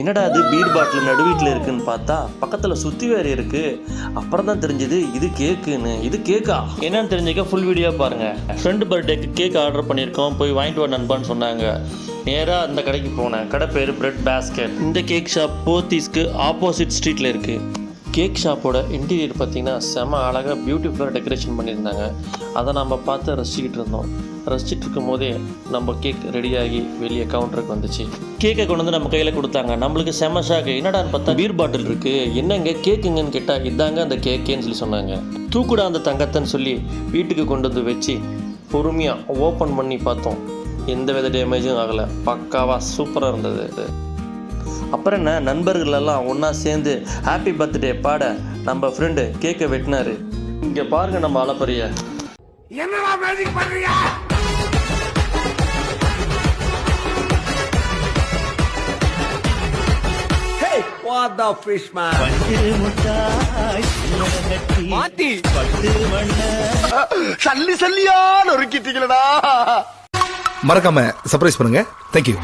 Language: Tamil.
என்னடா அது பீர் பாட்டில் நடு வீட்டில் இருக்குன்னு பார்த்தா பக்கத்தில் சுற்றி வேறு இருக்குது அப்புறம் தான் தெரிஞ்சது இது கேக்குன்னு. இது கேக்கா? என்னன்னு தெரிஞ்சுக்க ஃபுல் வீடியோ பாருங்கள் ஃப்ரெண்டு பர்த்டேக்கு கேக் ஆர்டர் பண்ணியிருக்கோம் போய் வாங்கிட்டு வர நண்பான்னு சொன்னாங்க. நேராக அந்த கடைக்கு போனேன். கடை பேர் பிரெட் பேஸ்கெட் இந்த கேக் ஷாப் போத்தீஸ்க்கு ஆப்போசிட் ஸ்ட்ரீட்டில் இருக்குது கேக் ஷாப்போட இன்டீரியர் பார்த்தீங்கன்னா செம அழகாக பியூட்டிஃபுல்லாக டெக்கரேஷன் பண்ணியிருந்தாங்க. அதை நம்ம பார்த்து ரசிக்கிட்டு இருந்தோம். ரசிச்சுட்டு இருக்கும் போதே நம்ம கேக் ரெடியாகி வெளியே கவுண்டருக்கு வந்துச்சு. கேக்கை கொண்டு வந்து நம்ம கையில் கொடுத்தாங்க. நம்மளுக்கு செம ஷாக்கு என்னடான்னு பார்த்தா பீர் பாட்டில் இருக்குது என்னங்க கேக்குங்கன்னு கேட்டால் இதாங்க அந்த கேக்கேன்னு சொல்லி சொன்னாங்க. தூக்குடா அந்த தங்கத்தைன்னு சொல்லி வீட்டுக்கு கொண்டு வந்து வச்சு பொறுமையாக ஓப்பன் பண்ணி பார்த்தோம். எந்த வித டேமேஜும் ஆகலை. பக்காவாக சூப்பராக இருந்தது அப்புறம் என்ன? நண்பர்களெல்லாம் ஒன்றா சேர்ந்து ஹாப்பி பர்த்டே பாட நம்ம ஃப்ரெண்டு கேக்கை வெட்டினாரு. இங்கே பாருங்க நம்ம அளப்பரிய என்னடா மேஜிக் பண்றீங்க? The fish man? மாத்தி சல்லி சல்லியா நொறுக்கிட்டீங்களடா மறக்காம சர்ப்ரைஸ் பண்ணுங்க. தேங்க்யூ